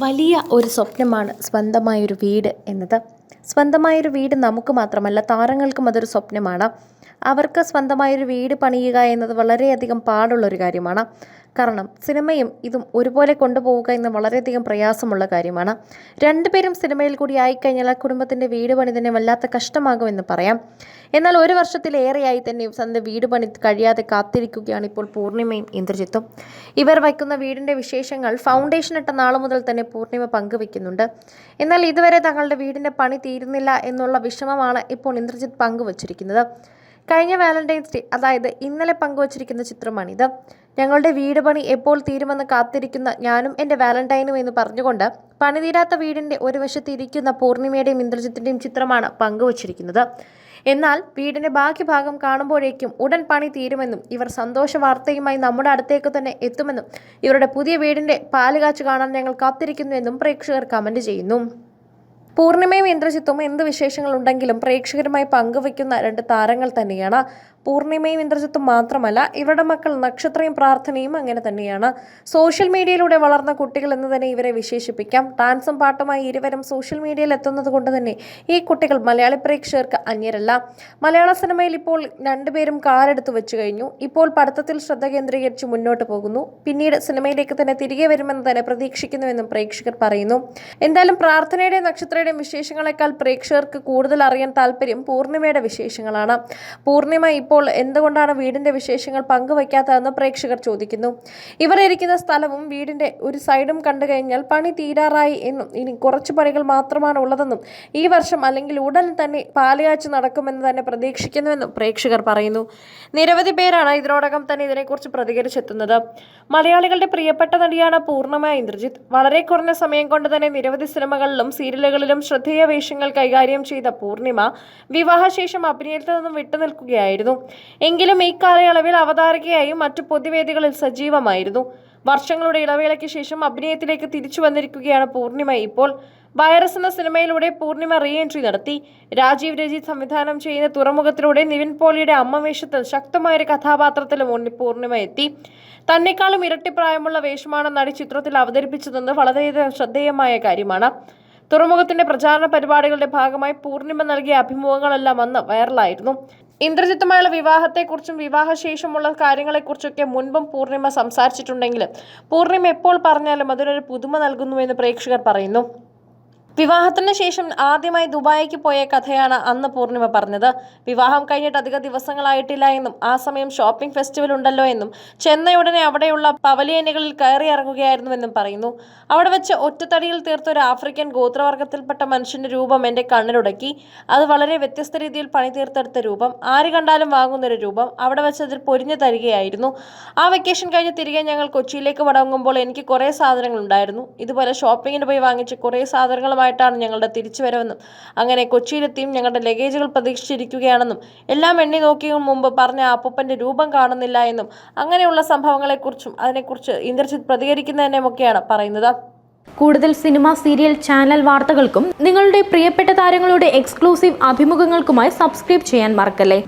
വലിയ ഒരു സ്വപ്നമാണ് സ്വന്തമായൊരു വീട് എന്നത്. സ്വന്തമായൊരു വീട് നമുക്ക് മാത്രമല്ല താരങ്ങൾക്കും അതൊരു സ്വപ്നമാണ്. അവർക്ക് സ്വന്തമായൊരു വീട് പണിയുക എന്നത് വളരെയധികം പാടുള്ളൊരു കാര്യമാണ്. കാരണം സിനിമയും ഇതും ഒരുപോലെ കൊണ്ടുപോവുക എന്ന് വളരെയധികം പ്രയാസമുള്ള കാര്യമാണ്. രണ്ടുപേരും സിനിമയിൽ കൂടി ആയിക്കഴിഞ്ഞാൽ ആ കുടുംബത്തിന്റെ വീട് പണി തന്നെ വല്ലാത്ത കഷ്ടമാകുമെന്ന് പറയാം. എന്നാൽ ഒരു വർഷത്തിലേറെയായി തന്നെ സ്വന്തം വീട് പണി കഴിയാതെ കാത്തിരിക്കുകയാണ് ഇപ്പോൾ പൂർണിമയും ഇന്ദ്രജിത്തും. ഇവർ വയ്ക്കുന്ന വീടിന്റെ വിശേഷങ്ങൾ ഫൗണ്ടേഷൻ ഇട്ട നാളു മുതൽ തന്നെ പൂർണിമ പങ്കുവെക്കുന്നുണ്ട് എന്നാൽ ഇതുവരെ തങ്ങളുടെ വീടിന്റെ പണി തീരുന്നില്ല എന്നുള്ള വിഷമമാണ് ഇപ്പോൾ ഇന്ദ്രജിത്ത് പങ്കുവച്ചിരിക്കുന്നത്. കഴിഞ്ഞ വാലന്റൈൻസ് ഡേ അതായത് ഇന്നലെ പങ്കുവച്ചിരിക്കുന്ന ചിത്രമാണിത്. ഞങ്ങളുടെ വീട് പണി എപ്പോൾ തീരുമെന്ന് കാത്തിരിക്കുന്ന ഞാനും എന്റെ വാലന്റൈനും എന്ന് പറഞ്ഞുകൊണ്ട് പണി തീരാത്ത വീടിന്റെ ഒരു വശത്ത് ഇരിക്കുന്ന പൂർണിമയുടെയും ഇന്ദ്രജിത്തിന്റെയും ചിത്രമാണ് പങ്കുവച്ചിരിക്കുന്നത്. എന്നാൽ വീടിന്റെ ബാക്കി ഭാഗം കാണുമ്പോഴേക്കും ഉടൻ പണി തീരുമെന്നും ഇവർ സന്തോഷ വാർത്തയുമായി നമ്മുടെ അടുത്തേക്ക് തന്നെ എത്തുമെന്നും ഇവരുടെ പുതിയ വീടിന്റെ പാലുകാച്ച് കാണാൻ ഞങ്ങൾ കാത്തിരിക്കുന്നു എന്നും പ്രേക്ഷകർ കമന്റ് ചെയ്യുന്നു. പൂർണിമയും ഇന്ദ്രജിത്തും എന്ത് വിശേഷങ്ങളുണ്ടെങ്കിലും പ്രേക്ഷകരുമായി പങ്കുവയ്ക്കുന്ന രണ്ട് താരങ്ങൾ തന്നെയാണ് പൂർണിമയും ഇന്ദ്രജിത്തും മാത്രമല്ല ഇവരുടെ മക്കൾ നക്ഷത്രയും പ്രാർത്ഥനയും അങ്ങനെ തന്നെയാണ്. സോഷ്യൽ മീഡിയയിലൂടെ വളർന്ന കുട്ടികൾ എന്ന് തന്നെ ഇവരെ വിശേഷിപ്പിക്കാം. ഡാൻസും പാട്ടുമായി ഇരുവരും സോഷ്യൽ മീഡിയയിൽ എത്തുന്നത് കൊണ്ട് തന്നെ ഈ കുട്ടികൾ മലയാളി പ്രേക്ഷകർക്ക് അന്യരല്ല. മലയാള സിനിമയിൽ ഇപ്പോൾ രണ്ടുപേരും കാറെടുത്ത് വെച്ചു കഴിഞ്ഞു. ഇപ്പോൾ പഠിത്തത്തിൽ ശ്രദ്ധ കേന്ദ്രീകരിച്ച് മുന്നോട്ട് പോകുന്നു. പിന്നീട് സിനിമയിലേക്ക് തന്നെ തിരികെ വരുമെന്ന് തന്നെ പ്രതീക്ഷിക്കുന്നുവെന്നും പ്രേക്ഷകർ പറയുന്നു. എന്തായാലും പ്രാർത്ഥനയുടെയും നക്ഷത്രയുടെയും വിശേഷങ്ങളെക്കാൾ പ്രേക്ഷകർക്ക് കൂടുതൽ അറിയാൻ താല്പര്യം പൂർണിമയുടെ വിശേഷങ്ങളാണ്. പൂർണിമ ഇപ്പോൾ എന്തുകൊണ്ടാണ് വീടിന്റെ വിശേഷങ്ങൾ പങ്കുവയ്ക്കാത്തതെന്ന് പ്രേക്ഷകർ ചോദിക്കുന്നു. ഇവർ ഇരിക്കുന്ന സ്ഥലവും വീടിന്റെ ഒരു സൈഡും കണ്ടു കഴിഞ്ഞാൽ പണി തീരാറായി എന്നും ഇനി കുറച്ച് പണികൾ മാത്രമാണ് ഉള്ളതെന്നും ഈ വർഷം അല്ലെങ്കിൽ ഉടൻ തന്നെ പാലുകാച്ച് നടക്കുമെന്ന് തന്നെ പ്രതീക്ഷിക്കുന്നുവെന്നും പ്രേക്ഷകർ പറയുന്നു. നിരവധി പേരാണ് ഇതിനോടകം തന്നെ ഇതിനെക്കുറിച്ച് പ്രതികരിച്ചെത്തുന്നത്. മലയാളികളുടെ പ്രിയപ്പെട്ട നടിയാണ് പൂർണമായ ഇന്ദ്രജിത് വളരെ കുറഞ്ഞ സമയം കൊണ്ട് തന്നെ നിരവധി സിനിമകളിലും സീരിയലുകളിലും ശ്രദ്ധേയ വേഷങ്ങൾ കൈകാര്യം ചെയ്ത പൂർണിമ വിവാഹശേഷം അഭിനയത്തിൽ നിന്നും വിട്ടുനിൽക്കുകയായിരുന്നു. എങ്കിലും ഈ കാലയളവിൽ അവതാരകയായും മറ്റു പൊതുവേദികളിൽ സജീവമായിരുന്നു. വർഷങ്ങളുടെ ഇടവേളയ്ക്ക് ശേഷം അഭിനയത്തിലേക്ക് തിരിച്ചു വന്നിരിക്കുകയാണ് പൂർണിമ. ഇപ്പോൾ വൈറസ് എന്ന സിനിമയിലൂടെ പൂർണിമ റീ എൻട്രി നടത്തി. രാജീവ് രജിത് സംവിധാനം ചെയ്യുന്ന തുറമുഖത്തിലൂടെ നിവിൻ പോളിയുടെ അമ്മ വേഷത്തിൽ ശക്തമായൊരു കഥാപാത്രത്തിലും ഉണ്ണി പൂർണിമ എത്തി. തന്നെക്കാളും ഇരട്ടി പ്രായമുള്ള വേഷമാണ് നടി ചിത്രത്തിൽ അവതരിപ്പിച്ചതെന്ന് വളരെയധികം ശ്രദ്ധേയമായ കാര്യമാണ്. തുറമുഖത്തിന്റെ പ്രചാരണ പരിപാടികളുടെ ഭാഗമായി പൂർണിമ നൽകിയ അഭിമുഖങ്ങളെല്ലാം അന്ന് വൈറലായിരുന്നു. ഇന്ദ്രജിത്തുമായുള്ള വിവാഹത്തെക്കുറിച്ചും വിവാഹശേഷമുള്ള കാര്യങ്ങളെക്കുറിച്ചൊക്കെ മുൻപും പൂർണിമ സംസാരിച്ചിട്ടുണ്ടെങ്കിലും പൂർണിമ എപ്പോൾ പറഞ്ഞാലും അതിനൊരു പുതുമ നൽകുന്നുവെന്ന് പ്രേക്ഷകർ പറയുന്നു. വിവാഹത്തിന് ശേഷം ആദ്യമായി ദുബായിക്ക് പോയ കഥയാണ് അന്ന് പൂർണിമ പറഞ്ഞത്. വിവാഹം കഴിഞ്ഞിട്ട് അധിക ദിവസങ്ങളായിട്ടില്ല എന്നും ആ സമയം ഷോപ്പിംഗ് ഫെസ്റ്റിവൽ ഉണ്ടല്ലോ എന്നും ചെന്നൈ ഉടനെ അവിടെയുള്ള പവലിയനുകളിൽ കയറി ഇറങ്ങുകയായിരുന്നുവെന്നും പറയുന്നു. അവിടെ വെച്ച് ഒറ്റത്തടിയിൽ തീർത്ത ഒരു ആഫ്രിക്കൻ ഗോത്രവർഗത്തിൽപ്പെട്ട മനുഷ്യന്റെ രൂപം എന്റെ കണ്ണിലുടക്കി. അത് വളരെ വ്യത്യസ്ത രീതിയിൽ പണി തീർത്തെടുത്ത രൂപം. ആര് കണ്ടാലും വാങ്ങുന്നൊരു രൂപം. അവിടെ വെച്ച് അതിൽ പൊരിഞ്ഞു തരികയായിരുന്നു. ആ വെക്കേഷൻ കഴിഞ്ഞ് തിരികെ ഞങ്ങൾ കൊച്ചിയിലേക്ക് മടങ്ങുമ്പോൾ എനിക്ക് കുറേ സാധനങ്ങൾ ഉണ്ടായിരുന്നു. ഇതുപോലെ ഷോപ്പിങ്ങിന് പോയി വാങ്ങിച്ച് കുറേ സാധനങ്ങളുമായിട്ടാണ് ഞങ്ങളുടെ തിരിച്ചുവരവെന്നും അങ്ങനെ കൊച്ചിയിലെത്തിയും ഞങ്ങളുടെ ലഗേജുകൾ പ്രതീക്ഷിച്ചിരിക്കുകയാണെന്നും എല്ലാം എണ്ണി നോക്കിയും മുമ്പ് പറഞ്ഞ അപ്പൂപ്പന്റെ രൂപം കാണുന്നില്ല എന്നും അങ്ങനെയുള്ള സംഭവങ്ങളെക്കുറിച്ചും അതിനെക്കുറിച്ച് ഇന്ദ്രജിത്ത് പ്രതികരിക്കുന്നതിനെയൊക്കെയാണ് പറയുന്നത്. കൂടുതൽ സിനിമ സീരിയൽ ചാനൽ വാർത്തകൾക്കും നിങ്ങളുടെ പ്രിയപ്പെട്ട താരങ്ങളുടെ എക്സ്ക്ലൂസീവ് അഭിമുഖങ്ങൾക്കുമായി സബ്സ്ക്രൈബ് ചെയ്യാൻ മറക്കല്ലേ?